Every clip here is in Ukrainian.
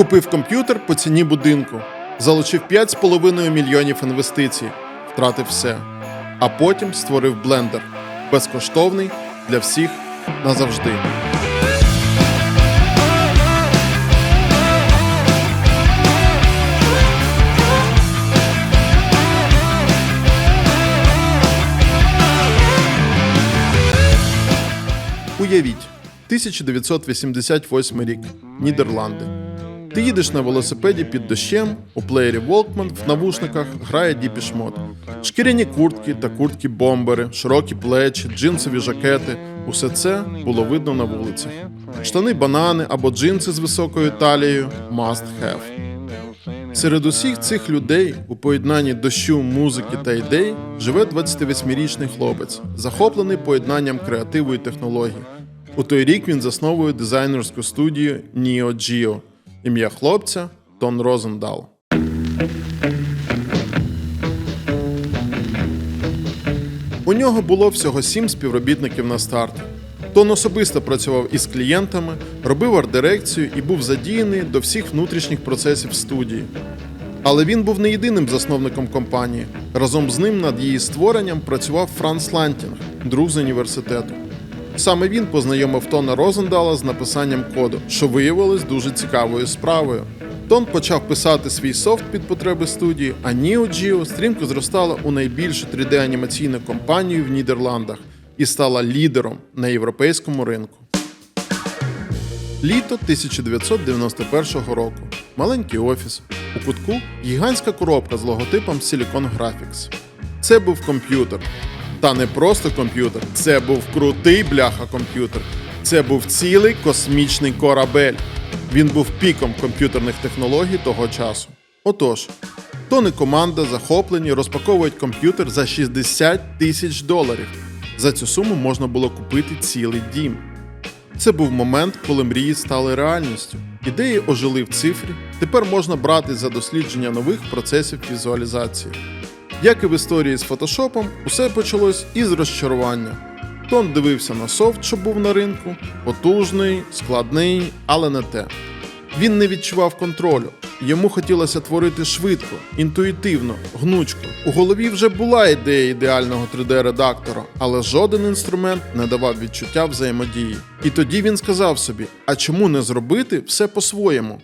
Купив комп'ютер по ціні будинку, залучив 5,5 мільйонів інвестицій, втратив все. А потім створив блендер безкоштовний для всіх назавжди. Уявіть, 1988 рік, Нідерланди. Ти їдеш на велосипеді під дощем, у плеєрі Walkman в навушниках грає Mode. Шкіряні куртки та куртки-бомбери, широкі плечі, джинсові жакети усе це було видно на вулицях. Штани банани або джинси з високою талією must have. Серед усіх цих людей у поєднанні дощу, музики та ідей живе 28-річний хлопець, захоплений поєднанням креативу і технологій. У той рік він засновує дизайнерську студію Neo Geo. Ім'я хлопця Тон Розендал. У нього було всього сім співробітників на старті. Тон особисто працював із клієнтами, робив арт-дирекцію і був задіяний до всіх внутрішніх процесів студії. Але він був не єдиним засновником компанії. Разом з ним над її створенням працював Франц Лантінг, друг з університету. Саме він познайомив Тона Розендала з написанням коду, що виявилось дуже цікавою справою. Тон почав писати свій софт під потреби студії, а Neo Geo стрімко зростала у найбільшу 3D-анімаційну компанію в Нідерландах і стала лідером на європейському ринку. Літо 1991 року. Маленький офіс. У кутку гігантська коробка з логотипом Silicon Graphics. Це був комп'ютер. Та не просто комп'ютер, це був крутий бляха комп'ютер. Це був цілий космічний корабель. Він був піком комп'ютерних технологій того часу. Отож, Тон і команда захоплені розпаковують комп'ютер за 60 тисяч доларів. За цю суму можна було купити цілий дім. Це був момент, коли мрії стали реальністю. Ідеї ожили в цифрі. Тепер можна брати за дослідження нових процесів візуалізації. Як і в історії з фотошопом, усе почалось із розчарування. Тон дивився на софт, що був на ринку, потужний, складний, але не те. Він не відчував контролю. Йому хотілося творити швидко, інтуїтивно, гнучко. У голові вже була ідея ідеального 3D-редактора, але жоден інструмент не давав відчуття взаємодії. І тоді він сказав собі: а чому не зробити все по-своєму?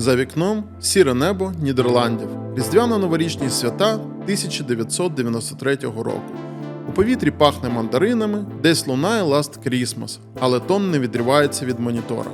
За вікном сіре небо Нідерландів, різдвяно-новорічні свята 1993 року. У повітрі пахне мандаринами, десь лунає Last Christmas, але Том не відривається від монітора.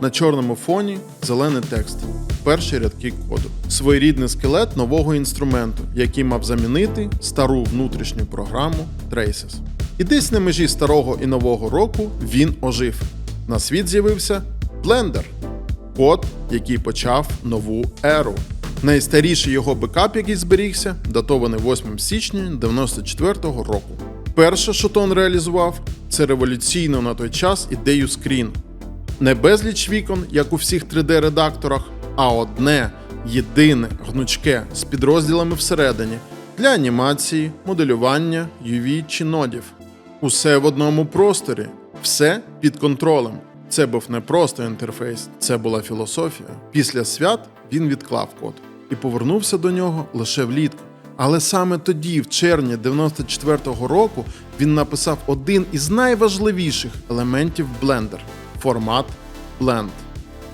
На чорному фоні зелений текст, перші рядки коду, своєрідний скелет нового інструменту, який мав замінити стару внутрішню програму Traces. І десь на межі старого і нового року він ожив. На світ з'явився Blender – код, який почав нову еру. Найстаріший його бекап, який зберігся, датований 8 січня 94-го року. Перше, що Тон реалізував, це революційну на той час ідею скрін. Не безліч вікон, як у всіх 3D-редакторах, а одне, єдине, гнучке з підрозділами всередині для анімації, моделювання, UV чи нодів. Усе в одному просторі, все під контролем. Це був не просто інтерфейс, це була філософія. Після свят він відклав код і повернувся до нього лише влітку. Але саме тоді, в червні 94-го року, він написав один із найважливіших елементів Blender – формат Blend.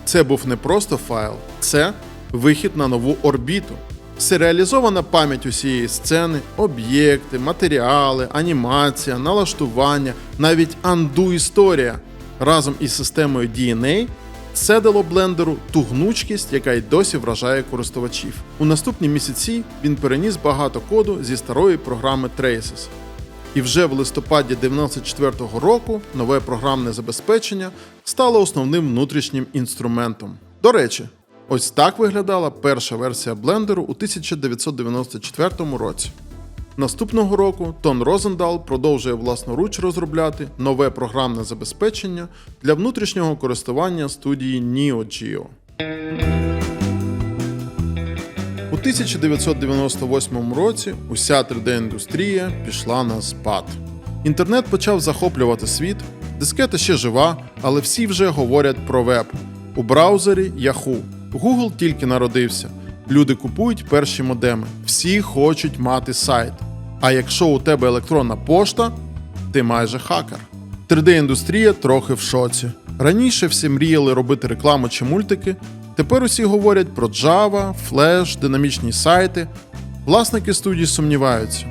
Це був не просто файл, це вихід на нову орбіту. Серіалізована пам'ять усієї сцени, об'єкти, матеріали, анімація, налаштування, навіть анду історія разом із системою DNA це дало блендеру ту гнучкість, яка й досі вражає користувачів. У наступні місяці він переніс багато коду зі старої програми Traces. І вже в листопаді 94-го року нове програмне забезпечення стало основним внутрішнім інструментом. До речі, ось так виглядала перша версія блендеру у 1994 році. Наступного року Тон Розендал продовжує власноруч розробляти нове програмне забезпечення для внутрішнього користування студії Neo Geo. У 1998 році уся 3D-індустрія пішла на спад. Інтернет почав захоплювати світ, Дискета ще жива, але всі вже говорять про веб. У браузері Yahoo. Google тільки народився. Люди купують перші модеми. Всі хочуть мати сайт. А якщо у тебе електронна пошта, ти майже хакер. 3D-індустрія трохи в шоці. Раніше всі мріяли робити рекламу чи мультики. Тепер усі говорять про Java, Flash, динамічні сайти. Власники студій сумніваються.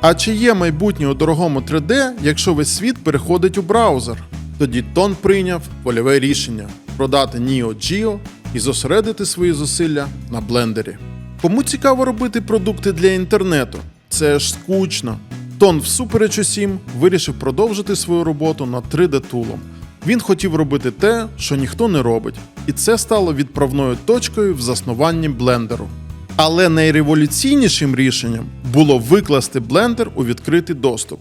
А чи є майбутнє у дорогому 3D, якщо весь світ переходить у браузер? Тоді Тон прийняв вольове рішення продати Neo Geo і зосередити свої зусилля на блендері. Кому цікаво робити продукти для інтернету? Це ж скучно. Тон, всупереч усім, вирішив продовжити свою роботу над 3D-тулом. Він хотів робити те, що ніхто не робить, і це стало відправною точкою в заснуванні блендеру. Але найреволюційнішим рішенням було викласти блендер у відкритий доступ.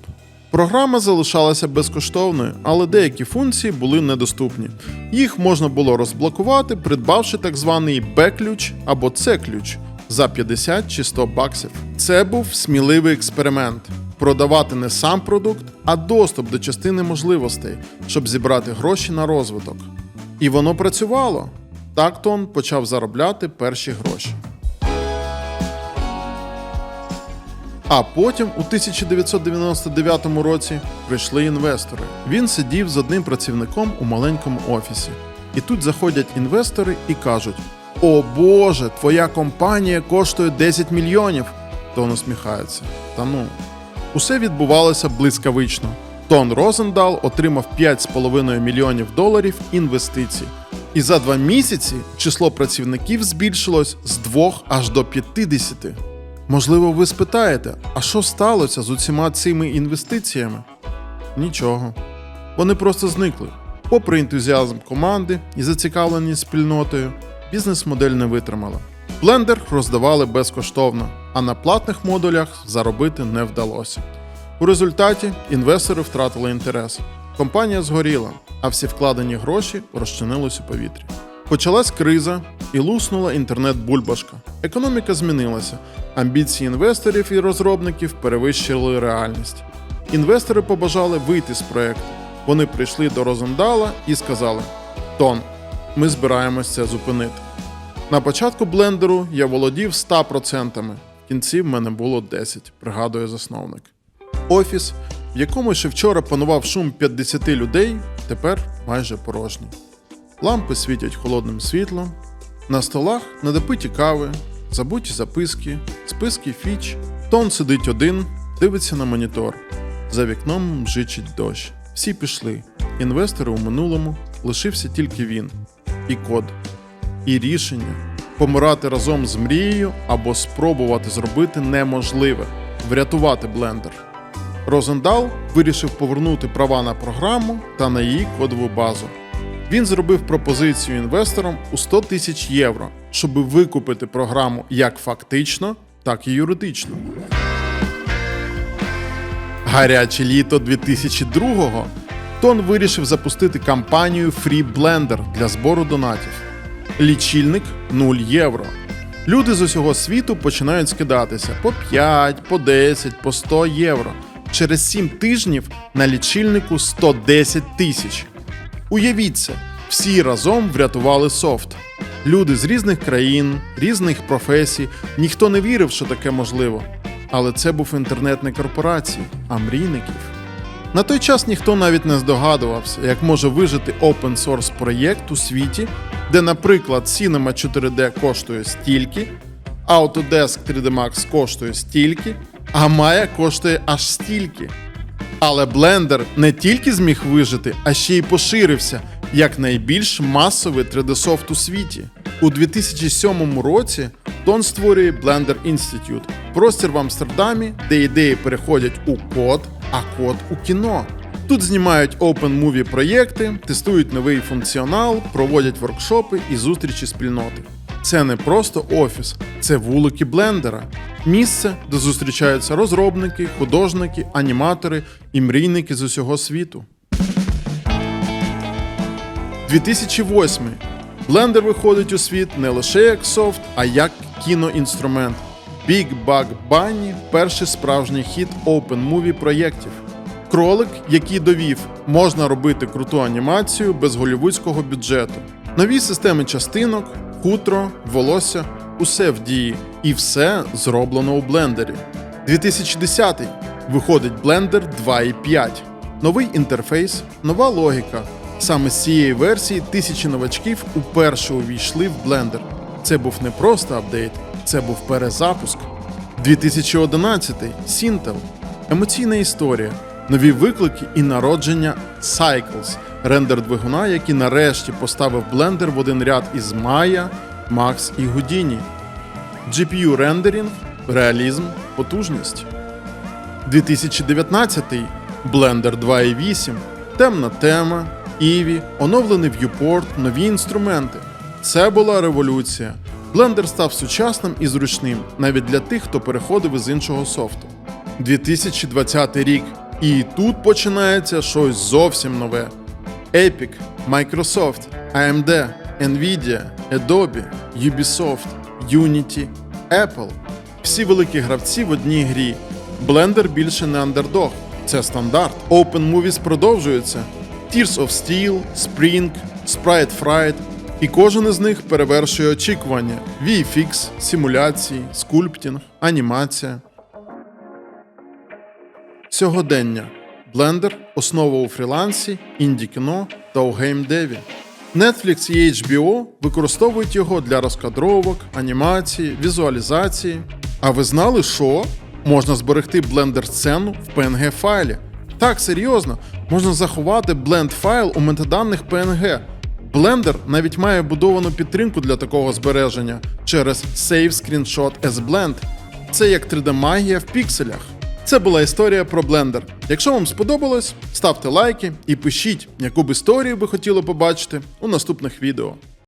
Програма залишалася безкоштовною, але деякі функції були недоступні. Їх можна було розблокувати, придбавши так званий Б-ключ або С-ключ за 50 чи 100 баксів. Це був сміливий експеримент. Продавати не сам продукт, а доступ до частини можливостей, щоб зібрати гроші на розвиток. І воно працювало. Так Тон почав заробляти перші гроші. А потім, у 1999 році, прийшли інвестори. Він сидів з одним працівником у маленькому офісі. І тут заходять інвестори і кажуть: О Боже, твоя компанія коштує 10 мільйонів. Тон усміхається. Та ну. Усе відбувалося блискавично. Тон Розендал отримав 5,5 мільйонів доларів інвестицій. І за два місяці число працівників збільшилось з 2 аж до 50. Можливо, ви спитаєте, а що сталося з усіма цими інвестиціями? Нічого. Вони просто зникли. Попри ентузіазм команди і зацікавленість спільнотою, бізнес-модель не витримала. Блендер роздавали безкоштовно, а на платних модулях заробити не вдалося. У результаті інвестори втратили інтерес. Компанія згоріла, а всі вкладені гроші розчинились у повітрі. Почалась криза і луснула інтернет-бульбашка. Економіка змінилася, амбіції інвесторів і розробників перевищили реальність. Інвестори побажали вийти з проекту. Вони прийшли до Розендала і сказали: Тон, ми збираємось це зупинити. На початку блендеру я володів 100%, в кінці в мене було 10, пригадує засновник. Офіс, в якому ще вчора панував шум 50 людей, тепер майже порожній. Лампи світять холодним світлом, на столах недопиті кави, забуті записки, списки фіч. Тон сидить один, дивиться на монітор. За вікном мжичить дощ. Всі пішли. Інвестори у минулому лишився тільки він. І код. І рішення помирати разом з мрією або спробувати зробити неможливе врятувати блендер. Розендал вирішив повернути права на програму та на її кодову базу. Він зробив пропозицію інвесторам у 100 тисяч євро, щоб викупити програму як фактично, так і юридично. Гаряче літо 2002-го Тон вирішив запустити кампанію Free Blender для збору донатів. Лічильник 0 євро. Люди з усього світу починають скидатися по 5, по 10, по 100 євро. Через 7 тижнів на лічильнику 110 тисяч. Уявіть це, всі разом врятували софт. Люди з різних країн, різних професій, ніхто не вірив, що таке можливо. Але це був інтернет не корпорацій, а мрійників. На той час ніхто навіть не здогадувався, як може вижити open source проєкт у світі, де, наприклад, Cinema 4D коштує стільки, Autodesk 3D Max коштує стільки, а Maya коштує аж стільки. Але Blender не тільки зміг вижити, а ще й поширився як найбільш масовий 3D-софт у світі. У 2007 році Тон створює Blender Institute – простір в Амстердамі, де ідеї переходять у код, а код у кіно. Тут знімають open movie проєкти, тестують новий функціонал, проводять воркшопи і зустрічі спільноти. Це не просто офіс, це вулики блендера. Місце, де зустрічаються розробники, художники, аніматори і мрійники з усього світу. 2008. Blender виходить у світ не лише як софт, а як кіноінструмент. Big Bug Bunny – перший справжній хіт Open Movie проєктів. Кролик, який довів, можна робити круту анімацію без голівудського бюджету. Нові системи частинок, хутро, волосся усе в дії. І все зроблено у блендері. 2010 виходить Blender 2.5. Новий інтерфейс, нова логіка. Саме з цієї версії тисячі новачків уперше увійшли в Blender. Це був не просто апдейт, це був перезапуск. 2011 Sintel. Емоційна історія, нові виклики і народження Cycles, рендер двигуна, який нарешті поставив Blender в один ряд із Maya, Max і Houdini. GPU рендерінг, реалізм, потужність. 2019 Blender 2.8, темна тема, Eevee, оновлений viewport, нові інструменти. Це була революція. Blender став сучасним і зручним навіть для тих, хто переходив із іншого софту. 2020 рік. І тут починається щось зовсім нове. Epic, Microsoft, AMD, Nvidia, Adobe, Ubisoft, Unity, Apple. Всі великі гравці в одній грі. Blender більше не андердог. Це стандарт. Open Movies продовжується. Tears of Steel, Spring, Sprite Fright. І кожен із них перевершує очікування: VFX, симуляції, скульптінг, анімація. Сьогодення. Blender – основа у фрілансі, інді-кіно та у геймдеві. Netflix і HBO використовують його для розкадровок, анімації, візуалізації. А ви знали, що можна зберегти блендер сцену в PNG файлі? Так, серйозно, можна заховати бленд файл у метаданих PNG. Blender навіть має будовану підтримку для такого збереження через Save Screenshot as Blend. Це як 3D-магія в пікселях. Це була історія про Blender. Якщо вам сподобалось, ставте лайки і пишіть, яку б історію ви хотіли побачити у наступних відео.